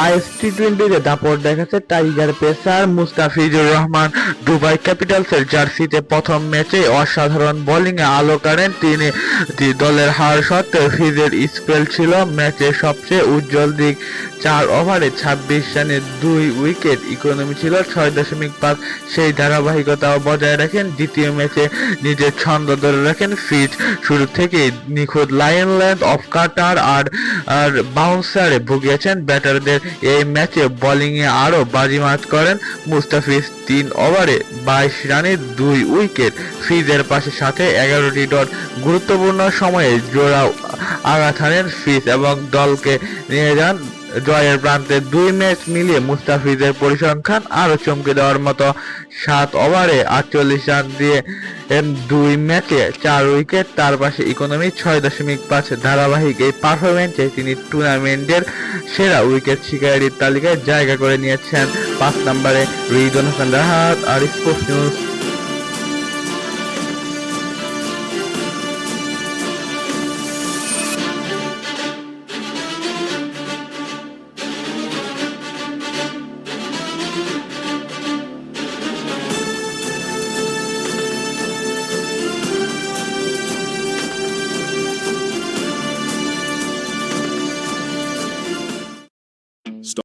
Is টি টোয়েন্টিতে দাপট দেখাচ্ছে tiger pacer Mustafizur Rahman. Dubai ক্যাপিটালসের জার্সিতে প্রথম ম্যাচে অসাধারণ বোলিংয়ে আলো কাড়েন তিনি। দলের হার সত্ত্বেও ফিজের স্পেল ছিল ম্যাচের সবচেয়ে উজ্জ্বল দিক। চার ওভারে ছাব্বিশ রানে দুই উইকেট, ইকোনমি ছিল ছয় দশমিক পাঁচ। সেই ধারাবাহিকতাও বজায় রাখেন দ্বিতীয় ম্যাচে। নিজের ছন্দ ধরে রাখেন ফিজ। শুরু থেকেই নিখুঁত লাইন লেন্থ অফ কাটার আর আর বাউন্সারে ভুগিয়েছেন ব্যাটারদের। এই ম্যাচে বোলিংয়ে আরও বাজিমাত করেন মুস্তাফিজ। তিন ওভারে বাইশ রানে দুই উইকেট। ফ্রিজের পাশে সাথে এগারোটি ডট। গুরুত্বপূর্ণ সময়ে জোড়া আঘাত হানেন ফিজ এবং দলকে নিয়ে যান জয়ের প্রান্তে দুই ম্যাচ মিলিয়ে মুস্তাফিজের পরিসংখ্যান আরও চমকে দেওয়ার মতো। সাত ওভারে আটচল্লিশ রান দিয়ে দুই ম্যাচে চার উইকেট, তার পাশে ইকোনমি ছয় দশমিক পাঁচ ধারাবাহিক এই পারফরমেন্সে তিনি টুর্নামেন্টের সেরা উইকেট শিকারীর তালিকায় জায়গা করে নিয়েছেন। পাঁচ নম্বরে রিদন হাসান রাহাত আর স্পোর্টস নিউজ